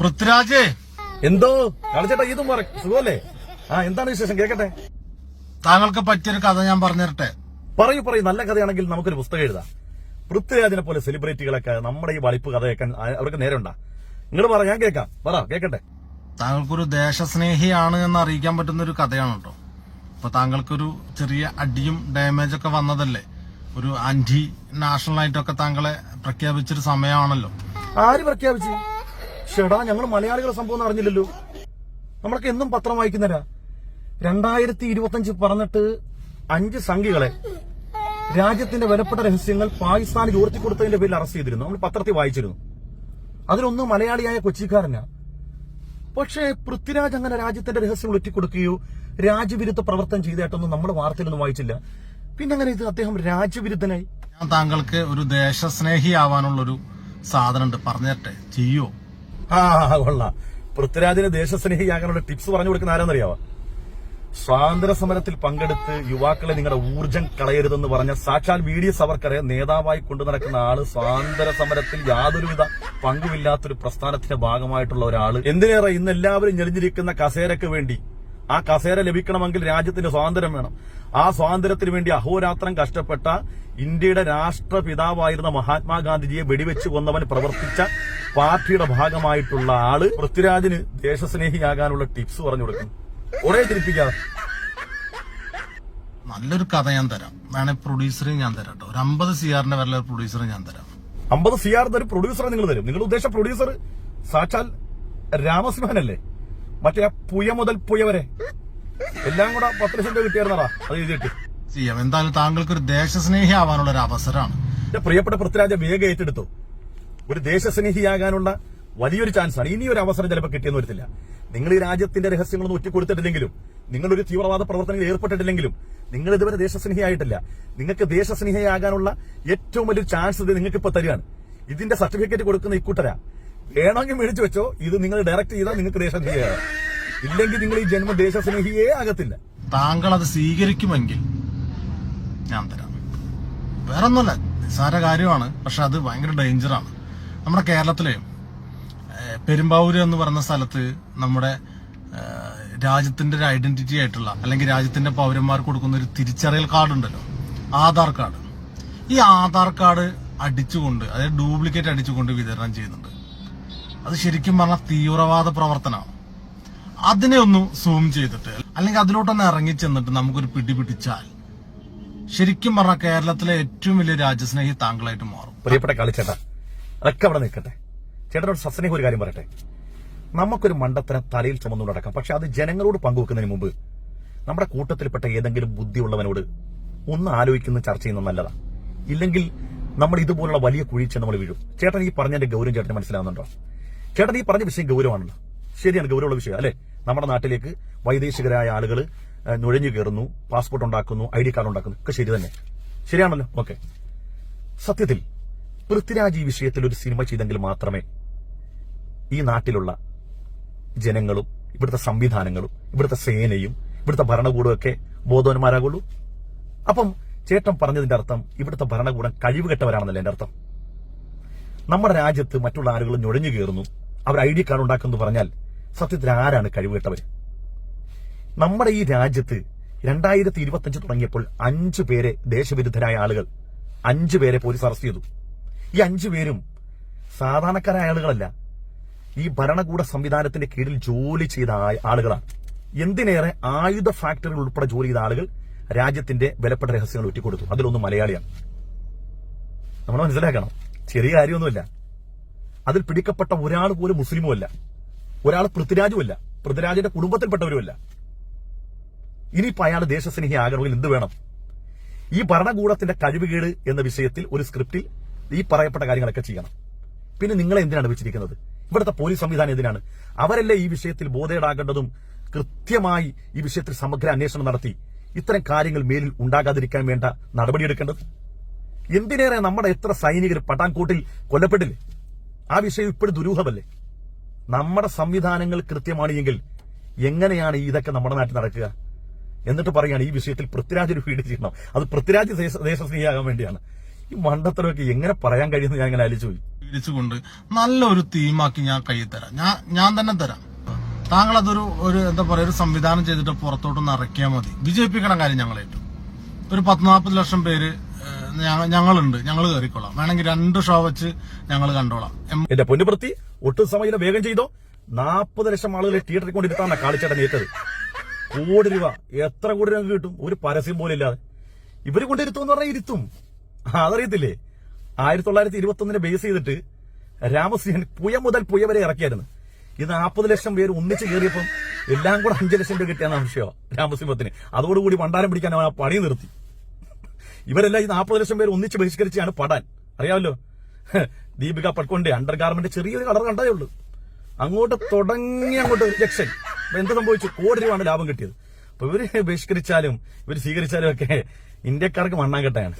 പൃഥ്വിരാജേ. എന്തോ? കളിച്ചേട്ടാ ഇതും പറ. സുഖമല്ലേ? ആ എന്താണ് വിശേഷം? കേക്കട്ടെ. താങ്കൾക്ക് പറ്റിയൊരു കഥ ഞാൻ പറഞ്ഞിരട്ടെ പറയൂ പറയൂ. നല്ല കഥയാണെങ്കിൽ നമുക്കൊരു പുസ്തകം എഴുതാം. പൃഥ്വിരാജിനെ പോലെ സെലിബ്രിറ്റികളൊക്കെ നമ്മുടെ ഈ വളിപ്പ് കഥ കേൾക്കാൻ അവർക്ക് നേരമുണ്ടാ. നിങ്ങൾ പറ ഞാൻ കേൾക്കാം. പറ കേക്കട്ടെ. താങ്കൾക്കൊരു ദേശസ്നേഹിയാണ് എന്ന് അറിയിക്കാൻ പറ്റുന്ന ഒരു കഥയാണ് കേട്ടോ അപ്പൊ താങ്കൾക്കൊരു ചെറിയ അടിയും ഡാമേജ് ഒക്കെ വന്നതല്ലേ? ഒരു ആന്റി നാഷണൽ ആയിട്ടൊക്കെ താങ്കളെ പ്രഖ്യാപിച്ചൊരു സമയമാണല്ലോ. ആര് പ്രഖ്യാപിച്ചു? ഷെടാ ഞങ്ങൾ മലയാളികളെ സംഭവം അറിഞ്ഞില്ലല്ലോ. നമ്മളൊക്കെ എന്നും പത്രം വായിക്കുന്നവരാ. രണ്ടായിരത്തി ഇരുപത്തഞ്ച് പറഞ്ഞിട്ട് അഞ്ച് സംഖ്യകളെ രാജ്യത്തിന്റെ വിലപ്പെട്ട രഹസ്യങ്ങൾ പാകിസ്ഥാനിൽ ഉയർത്തി കൊടുത്തതിന്റെ പേരിൽ അറസ്റ്റ് ചെയ്തിരുന്നു. നമ്മൾ പത്രത്തിൽ വായിച്ചിരുന്നു. അതിലൊന്ന് മലയാളിയായ കൊച്ചിക്കാരനാ. പക്ഷേ പൃഥ്വിരാജ് അങ്ങനെ രാജ്യത്തിന്റെ രഹസ്യം ഒറ്റിക്കൊടുക്കുകയോ രാജ്യവിരുദ്ധ പ്രവർത്തനം ചെയ്തായിട്ടൊന്നും നമ്മൾ വാർത്തയിലൊന്നും വായിച്ചില്ല. പിന്നെ അങ്ങനെ ഇത് അദ്ദേഹം രാജ്യവിരുദ്ധനായി. താങ്കൾക്ക് ഒരു ദേശസ്നേഹിയാവാനുള്ളൊരു സാധനം ഉണ്ട് പറഞ്ഞിട്ടെ ചെയ്യോ? ആ കൊള്ളാം. പൃഥ്വിരാജിന് ദേശസ്നേഹിയാകാനുള്ള ടിപ്സ് പറഞ്ഞു കൊടുക്കുന്ന ആരാന്നറിയാവോ? സ്വാതന്ത്ര്യ സമരത്തിൽ പങ്കെടുത്ത് യുവാക്കളെ നിങ്ങളുടെ ഊർജം കളയരുതെന്ന് പറഞ്ഞ സാക്ഷാൽ വി ഡി സവർക്കറെ നേതാവായി കൊണ്ടു നടക്കുന്ന ആൾ സ്വാതന്ത്ര്യ സമരത്തിൽ യാതൊരുവിധ പങ്കുമില്ലാത്തൊരു പ്രസ്ഥാനത്തിന്റെ ഭാഗമായിട്ടുള്ള ഒരാൾ. എന്തിനേറെ ഇന്ന് എല്ലാവരും ഞെളിഞ്ഞിരിക്കുന്ന കസേരക്ക് വേണ്ടി ആ കസേര ലഭിക്കണമെങ്കിൽ രാജ്യത്തിന്റെ സ്വാതന്ത്ര്യം വേണം. ആ സ്വാതന്ത്ര്യത്തിന് വേണ്ടി അഹോരാത്രം കഷ്ടപ്പെട്ട ഇന്ത്യയുടെ രാഷ്ട്രപിതാവായിരുന്ന മഹാത്മാഗാന്ധിജിയെ വെടിവെച്ച് കൊന്നവൻ പ്രവർത്തിച്ച പാർട്ടിയുടെ ഭാഗമായിട്ടുള്ള ആൾ പൃഥ്വിരാജിന് ദേശസ്നേഹിയാകാനുള്ള ടിപ്സ് പറഞ്ഞു കൊടുക്കും. ഒരേ തിരിപ്പിക്കാതെ നല്ലൊരു കഥ ഞാൻ തരാം. വേണേ പ്രൊഡ്യൂസറെ ഞാൻ തരാം കേട്ടോ. ഒരു അമ്പത് സിആറിന്റെ വരല പ്രൊഡ്യൂസറെ ഞാൻ തരാം. അമ്പത് സി ആർ ഒരു പ്രൊഡ്യൂസറെ നിങ്ങൾ തരും. നിങ്ങൾ ഉദ്ദേശ പ്രൊഡ്യൂസർ സാക്ഷാൽ രാമസിംഹനല്ലേ? മറ്റേ ആ പുയ മുതൽ പുയ വരെ. എല്ലാം കൂടെ പത്ത് ലക്ഷം രൂപ കിട്ടിയായിരുന്നടാ. അത് എഴുതിയിട്ട്. ചെയ്യാം. എന്തായാലും താങ്കൾക്ക് ഒരു ദേശസ്നേഹി ആവാനുള്ള ഒരു അവസരമാണ്. എന്റെ പ്രിയപ്പെട്ട പൃഥ്വിരാജ വേഗം ഏറ്റെടുത്തു. ഒരു ദേശസ്നേഹിയാകാനുള്ള വലിയൊരു ചാൻസാണ്. ഇനി ഒരു അവസരം ചിലപ്പോൾ കിട്ടിയെന്ന് വരത്തില്ല. നിങ്ങൾ ഈ രാജ്യത്തിന്റെ രഹസ്യങ്ങളൊന്നും ഒറ്റിക്കൊടുത്തിട്ടില്ലെങ്കിലും നിങ്ങളൊരു തീവ്രവാദ പ്രവർത്തനങ്ങളിൽ ഏർപ്പെട്ടിട്ടില്ലെങ്കിലും നിങ്ങൾ ഇതുവരെ ദേശസ്നേഹിയായിട്ടില്ല. നിങ്ങൾക്ക് ദേശസ്നേഹിയാകാനുള്ള ഏറ്റവും വലിയൊരു ചാൻസ് ഇത് നിങ്ങൾക്ക് ഇപ്പൊ തരികയാണ്. ഇതിന്റെ സർട്ടിഫിക്കറ്റ് കൊടുക്കുന്ന ഇക്കൂട്ടരാ വേണമെങ്കിൽ മേടിച്ചു വെച്ചോ. ഇത് നിങ്ങൾ ഡയറക്റ്റ് ചെയ്താൽ നിങ്ങൾക്ക് ദേശസ്നേഹിയാണ് ഇല്ലെങ്കിൽ നിങ്ങൾ ഈ ജന്മ ദേശസ്നേഹിയേ ആകത്തില്ല. താങ്കൾ അത് സ്വീകരിക്കുമെങ്കിൽ ഞാൻ തരാം. വേറൊന്നുമല്ല നിസ്സാര കാര്യമാണ്. പക്ഷെ അത് ഭയങ്കര ഡേഞ്ചറാണ്. നമ്മുടെ കേരളത്തിലെ പെരുമ്പാവൂര് എന്ന് പറയുന്ന സ്ഥലത്ത് നമ്മുടെ രാജ്യത്തിന്റെ ഒരു ഐഡന്റിറ്റി ആയിട്ടുള്ള അല്ലെങ്കിൽ രാജ്യത്തിന്റെ പൗരന്മാർക്ക് കൊടുക്കുന്ന ഒരു തിരിച്ചറിയൽ കാർഡ് ഉണ്ടല്ലോ. ആധാർ കാർഡ് ഈ ആധാർ കാർഡ് അടിച്ചുകൊണ്ട് അതായത് ഡ്യൂപ്ലിക്കേറ്റ് അടിച്ചുകൊണ്ട് വിതരണം ചെയ്യുന്നുണ്ട്. അത് ശരിക്കും പറഞ്ഞ തീവ്രവാദ പ്രവർത്തനമാണ്. അതിനെ ഒന്ന് സൂം ചെയ്തിട്ട് അല്ലെങ്കിൽ അതിലോട്ടൊന്ന് ഇറങ്ങി ചെന്നിട്ട് നമുക്കൊരു പിടി പിടിച്ചാൽ ശരിക്കും പറഞ്ഞ കേരളത്തിലെ ഏറ്റവും വലിയ രാജ്യസ്നേഹി താങ്കളായിട്ട് മാറും. പ്രിയപ്പെട്ട കളിച്ചേട്ടാ അതൊക്കെ അവിടെ നിൽക്കട്ടെ. ചേട്ടനോട് സസ്നേഹം ഒരു കാര്യം പറയട്ടെ. നമുക്കൊരു മണ്ടത്തരം തലയിൽ ചുമന്നുകൊണ്ട് നടക്കാം. പക്ഷെ അത് ജനങ്ങളോട് പങ്കുവെക്കുന്നതിന് മുമ്പ് നമ്മുടെ കൂട്ടത്തിൽപ്പെട്ട ഏതെങ്കിലും ബുദ്ധിയുള്ളവനോട് ഒന്ന് ആലോചിക്കുന്ന ചർച്ച ചെയ്യുന്നത് നല്ലതാ. ഇല്ലെങ്കിൽ നമ്മൾ ഇതുപോലുള്ള വലിയ കുഴിച്ച് നമ്മൾ വീഴും. ചേട്ടൻ ഈ പറഞ്ഞതിന്റെ ഗൗരവം ചേട്ടന് മനസ്സിലാവുന്നുണ്ടോ? ചേട്ടൻ ഈ പറഞ്ഞ വിഷയം ഗൗരവമാണല്ലോ. ശരിയാണ് ഗൗരവമുള്ള വിഷയം അല്ലെ? നമ്മുടെ നാട്ടിലേക്ക് വൈദേശികരായ ആളുകൾ നുഴഞ്ഞു കയറുന്നു പാസ്പോർട്ട് ഉണ്ടാക്കുന്നു ഐ ഡി കാർഡ് ഉണ്ടാക്കുന്നു. ഒക്കെ ശരി തന്നെ. ശരിയാണല്ലോ? ഓക്കെ. സത്യത്തിൽ പൃഥ്വിരാജ് ഈ വിഷയത്തിൽ ഒരു സിനിമ ചെയ്തെങ്കിൽ മാത്രമേ ഈ നാട്ടിലുള്ള ജനങ്ങളും ഇവിടുത്തെ സംവിധാനങ്ങളും ഇവിടുത്തെ സേനയും ഇവിടുത്തെ ഭരണകൂടവും ഒക്കെ ബോധവാന്മാരാകുള്ളൂ. അപ്പം ചേട്ടൻ പറഞ്ഞതിന്റെ അർത്ഥം ഇവിടുത്തെ ഭരണകൂടം കഴിവുകെട്ടവരാണെന്നല്ലേ എന്റെ അർത്ഥം? നമ്മുടെ രാജ്യത്ത് മറ്റുള്ള ആളുകൾ നുഴഞ്ഞു കയറുന്നു. അവർ ഐ ഡി കാർഡ് ഉണ്ടാക്കുമെന്ന് പറഞ്ഞാൽ സത്യത്തിൽ ആരാണ് കഴിവുകെട്ടവർ നമ്മുടെ ഈ രാജ്യത്ത് രണ്ടായിരത്തി ഇരുപത്തഞ്ച് തുടങ്ങിയപ്പോൾ അഞ്ചു പേരെ ദേശവിരുദ്ധരായ ആളുകൾ അഞ്ചു പേരെ പോലീസ് അറസ്റ്റ് ചെയ്തു. ഈ അഞ്ചു പേരും സാധാരണക്കാരായ ആളുകളല്ല. ഈ ഭരണകൂട സംവിധാനത്തിന്റെ കീഴിൽ ജോലി ചെയ്ത ആളുകളാണ്. എന്തിനേറെ ആയുധ ഫാക്ടറികൾ ഉൾപ്പെടെ ജോലി ചെയ്ത ആളുകൾ രാജ്യത്തിന്റെ വിലപ്പെട്ട രഹസ്യങ്ങൾ ഒറ്റിക്കൊടുത്തു. അതിലൊന്നും മലയാളിയാണ്. നമ്മൾ മനസ്സിലാക്കണം. ചെറിയ കാര്യമൊന്നുമില്ല. അതിൽ പിടിക്കപ്പെട്ട ഒരാൾ പോലും മുസ്ലിമും അല്ല. ഒരാൾ പൃഥ്വിരാജുമല്ല പൃഥ്വിരാജിന്റെ കുടുംബത്തിൽപ്പെട്ടവരുമല്ല ഇനിയിപ്പോ അയാൾ ദേശസ്നേഹി ആകണമെങ്കിൽ എന്ത് വേണം? ഈ ഭരണകൂടത്തിന്റെ കഴിവുകേട് എന്ന വിഷയത്തിൽ ഒരു സ്ക്രിപ്റ്റിൽ ഈ പറയപ്പെട്ട കാര്യങ്ങളൊക്കെ ചെയ്യണം. പിന്നെ നിങ്ങളെ എന്തിനാണ് വെച്ചിരിക്കുന്നത് ഇവിടുത്തെ പോലീസ് സംവിധാനം എന്തിനാണ്? അവരല്ലേ ഈ വിഷയത്തിൽ ബോധേടാകേണ്ടതും കൃത്യമായി ഈ വിഷയത്തിൽ സമഗ്ര അന്വേഷണം നടത്തി ഇത്തരം കാര്യങ്ങൾ മേലിൽ ഉണ്ടാകാതിരിക്കാൻ വേണ്ട നടപടിയെടുക്കേണ്ടത്? എന്തിനേറെ നമ്മുടെ എത്ര സൈനികർ പട്ടാൻകോട്ടിൽ കൊല്ലപ്പെട്ടില്ലേ? ആ വിഷയം ഇപ്പോഴും ദുരൂഹമല്ലേ? നമ്മുടെ സംവിധാനങ്ങൾ കൃത്യമാണ് എങ്കിൽ എങ്ങനെയാണ് ഇതൊക്കെ നമ്മുടെ നാട്ടിൽ നടക്കുക? എന്നിട്ട് പറയുകയാണ് ഈ വിഷയത്തിൽ പൃഥ്വിരാജ് ഒരു ഫീഡ് ചെയ്യണം അത് പൃഥ്വിരാജ് ദേശ- ദേശസ്നേഹിയാകാൻ വേണ്ടിയാണ്. ഈ മണ്ടത്തരമൊക്കെ എങ്ങനെ പറയാൻ കഴിയുമെന്ന് ഞാൻ ഇങ്ങനെ ആലോചിച്ചു പോയി. സ്വീകരിച്ചുകൊണ്ട് നല്ലൊരു തീമാക്കി ഞാൻ കയ്യിൽ തരാം. ഞാൻ ഞാൻ തന്നെ തരാം. താങ്കൾ അതൊരു ഒരു എന്താ പറയാ ഒരു സംവിധാനം ചെയ്തിട്ട് പുറത്തോട്ടൊന്ന് ഇറക്കിയാൽ മതി. വിജയിപ്പിക്കണം കാര്യം ഞങ്ങളെ ഏറ്റു ഒരു പത്ത് നാൽപ്പത് ലക്ഷം പേര് ഞങ്ങളുണ്ട്. ഞങ്ങൾ കയറിക്കൊള്ളാം വേണമെങ്കിൽ രണ്ട് ഷോ വെച്ച് ഞങ്ങൾ കണ്ടോളാം. എന്റെ പൊന്നുപ്രത്തി ഒട്ടും സമയം വേഗം ചെയ്തോ. നാൽപ്പത് ലക്ഷം ആളുകളെ തിയേറ്ററിൽ കൊണ്ടിരുത്താണ് കാളിച്ചേട്ടൻ ഏറ്റത്. കോടി രൂപ. എത്ര കോടി രൂപ കിട്ടും? ഒരു പരസ്യം പോലും ഇല്ലാതെ. ഇവർ കൊണ്ടിരുത്തും എന്ന് പറഞ്ഞാൽ ഇരുത്തും. അതറിയത്തില്ലേ? ആയിരത്തി തൊള്ളായിരത്തി ഇരുപത്തി ഒന്നിനെ ബേസ് ചെയ്തിട്ട് രാമസിംഹൻ പുയ മുതൽ പുയ വരെ ഇറക്കിയായിരുന്നു. ഇത് നാൽപ്പത് ലക്ഷം പേര് ഒന്നിച്ച് കയറിയപ്പം എല്ലാം കൂടെ അഞ്ചു ലക്ഷം രൂപ കിട്ടിയ വിഷയമാണ് രാമസിംഹത്തിന്. അതോടുകൂടി പണ്ടാരം പിടിക്കാൻ അവൻ ആ പണി നിർത്തി. ഇവരെല്ലാം ഈ നാൽപ്പത് ലക്ഷം പേര് ഒന്നിച്ച് ബഹിഷ്കരിച്ചാണ് പടാൻ. അറിയാമല്ലോ? ദീപിക പട്കൊണ്ടേ അണ്ടർ ഗാർമെന്റ് ചെറിയൊരു കളർ കണ്ടതേ ഉള്ളൂ. അങ്ങോട്ട് തുടങ്ങി അങ്ങോട്ട് അപ്പൊ എന്ത് സംഭവിച്ചു? കോടി രൂപയാണ് ലാഭം കിട്ടിയത്. അപ്പൊ ഇവർ ബഹിഷ്കരിച്ചാലും ഇവർ സ്വീകരിച്ചാലും ഒക്കെ ഇന്ത്യക്കാർക്ക് മണ്ണാങ്കട്ടയാണ്.